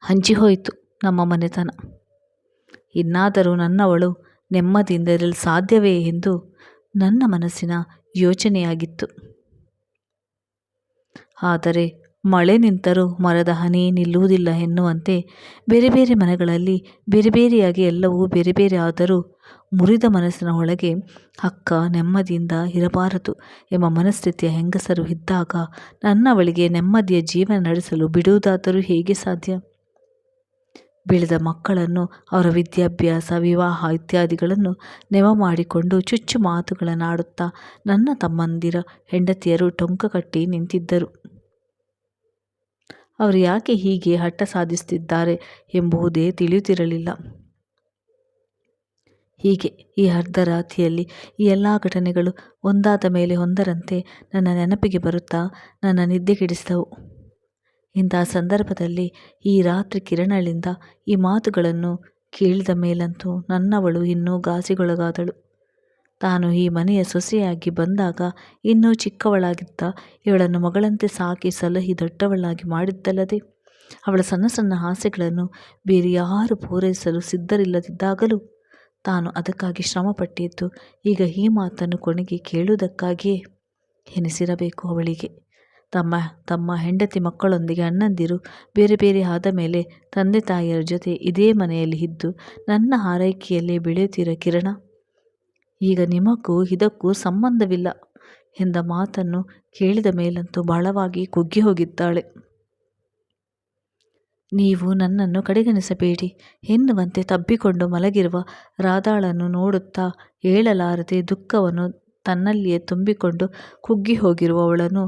Speaker 1: ಹಂಚಿಹೋಯಿತು ನಮ್ಮ ಮನೆತನ. ಇನ್ನಾದರೂ ನನ್ನವಳು ನೆಮ್ಮದಿಯಿಂದ ಇರಲು ಸಾಧ್ಯವೇ ಎಂದು ನನ್ನ ಮನಸ್ಸಿನ ಯೋಚನೆಯಾಗಿತ್ತು. ಆದರೆ ಮಳೆ ನಿಂತರೂ ಮರದ ಹನಿ ನಿಲ್ಲುವುದಿಲ್ಲ ಎನ್ನುವಂತೆ ಬೇರೆ ಬೇರೆ ಮನೆಗಳಲ್ಲಿ ಬೇರೆ ಬೇರೆಯಾಗಿ ಎಲ್ಲವೂ ಬೇರೆ ಬೇರೆ ಆದರೂ ಮುರಿದ ಮನಸ್ಸಿನ ಒಳಗೆ ಅಕ್ಕ ನೆಮ್ಮದಿಯಿಂದ ಇರಬಾರದು ಎಂಬ ಮನಸ್ಥಿತಿಯ ಹೆಂಗಸರು ಇದ್ದಾಗ ನನ್ನವಳಿಗೆ ನೆಮ್ಮದಿಯ ಜೀವನ ನಡೆಸಲು ಬಿಡುವುದಾದರೂ ಹೇಗೆ ಸಾಧ್ಯ? ಬೆಳೆದ ಮಕ್ಕಳನ್ನು, ಅವರ ವಿದ್ಯಾಭ್ಯಾಸ, ವಿವಾಹ ಇತ್ಯಾದಿಗಳನ್ನು ನೆವ ಮಾಡಿಕೊಂಡು ಚುಚ್ಚು ಮಾತುಗಳನ್ನಾಡುತ್ತಾ ನನ್ನ ತಮ್ಮಂದಿರ ಹೆಂಡತಿಯರು ಟೊಂಕ ಕಟ್ಟಿ ನಿಂತಿದ್ದರು. ಅವರು ಯಾಕೆ ಹೀಗೆ ಹಠ ಸಾಧಿಸುತ್ತಿದ್ದಾರೆ ಎಂಬುದೇ ತಿಳಿಯುತ್ತಿರಲಿಲ್ಲ. ಹೀಗೆ ಈ ಅರ್ಧರಾತ್ರಿಯಲ್ಲಿ ಈ ಎಲ್ಲ ಘಟನೆಗಳು ಒಂದಾದ ಮೇಲೆ ಒಂದರಂತೆ ನನ್ನ ನೆನಪಿಗೆ ಬರುತ್ತಾ ನನ್ನ ನಿದ್ದೆ ಕೆಡಿಸಿದವು. ಇಂತಹ ಸಂದರ್ಭದಲ್ಲಿ ಈ ರಾತ್ರಿ ಕಿರಣಗಳಿಂದ ಈ ಮಾತುಗಳನ್ನು ಕೇಳಿದ ಮೇಲಂತೂ ನನ್ನವಳು ಇನ್ನೂ ಗಾಸಿಗೊಳಗಾದಳು ತಾನು ಈ ಮನೆಯ ಸೊಸೆಯಾಗಿ ಬಂದಾಗ ಇನ್ನೂ ಚಿಕ್ಕವಳಾಗಿದ್ದ ಇವಳನ್ನು ಮಗಳಂತೆ ಸಾಕಿ ಸಲಹಿ ದೊಡ್ಡವಳಾಗಿ ಮಾಡಿದ್ದಲ್ಲದೆ ಅವಳ ಸಣ್ಣ ಸಣ್ಣ ಆಸೆಗಳನ್ನು ಬೇರೆ ಯಾರು ಪೂರೈಸಲು ಸಿದ್ಧರಿಲ್ಲದಿದ್ದಾಗಲೂ ತಾನು ಅದಕ್ಕಾಗಿ ಶ್ರಮಪಟ್ಟಿದ್ದು ಈಗ ಈ ಮಾತನ್ನು ಕೊನೆಗೆ ಕೇಳುವುದಕ್ಕಾಗಿಯೇ ಎನಿಸಿರಬೇಕು ಅವಳಿಗೆ. ತಮ್ಮ ತಮ್ಮ ಹೆಂಡತಿ ಮಕ್ಕಳೊಂದಿಗೆ ಅಣ್ಣಂದಿರು ಬೇರೆ ಬೇರೆ ಆದ ಮೇಲೆ ತಂದೆ ತಾಯಿಯರ ಜೊತೆ ಇದೇ ಮನೆಯಲ್ಲಿ ಇದ್ದು ನನ್ನ ಆರೈಕೆಯಲ್ಲೇ ಬೆಳೆಯುತ್ತಿರೋ ಕಿರಣ ಈಗ ನಿಮಗೂ ಇದಕ್ಕೂ ಸಂಬಂಧವಿಲ್ಲ ಎಂದ ಮಾತನ್ನು ಕೇಳಿದ ಮೇಲಂತೂ ಬಹಳವಾಗಿ ಕುಗ್ಗಿ ಹೋಗಿದ್ದಾಳೆ. ನೀವು ನನ್ನನ್ನು ಕಡೆಗಣಿಸಬೇಡಿ ಎನ್ನುವಂತೆ ತಬ್ಬಿಕೊಂಡು ಮಲಗಿರುವ ರಾಧಾಳನ್ನು ನೋಡುತ್ತಾ ಹೇಳಲಾರದೆ ದುಃಖವನ್ನು ತನ್ನಲ್ಲಿಯೇ ತುಂಬಿಕೊಂಡು ಕುಗ್ಗಿ ಹೋಗಿರುವವಳನ್ನು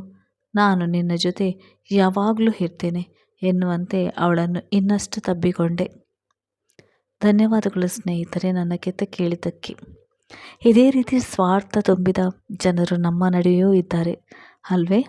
Speaker 1: ನಾನು ನಿನ್ನ ಜೊತೆ ಯಾವಾಗಲೂ ಇರ್ತೇನೆ ಎನ್ನುವಂತೆ ಅವಳನ್ನು ಇನ್ನಷ್ಟು ತಬ್ಬಿಕೊಂಡೆ. ಧನ್ಯವಾದಗಳು ಸ್ನೇಹಿತರೆ ನನ್ನ ಕೆತ್ತ ಕೇಳಿದ್ದಕ್ಕೆ. ಇದೇ ರೀತಿ ಸ್ವಾರ್ಥ ತುಂಬಿದ ಜನರು ನಮ್ಮ ನಡುವೆಯೂ ಇದ್ದಾರೆ ಅಲ್ವೇ?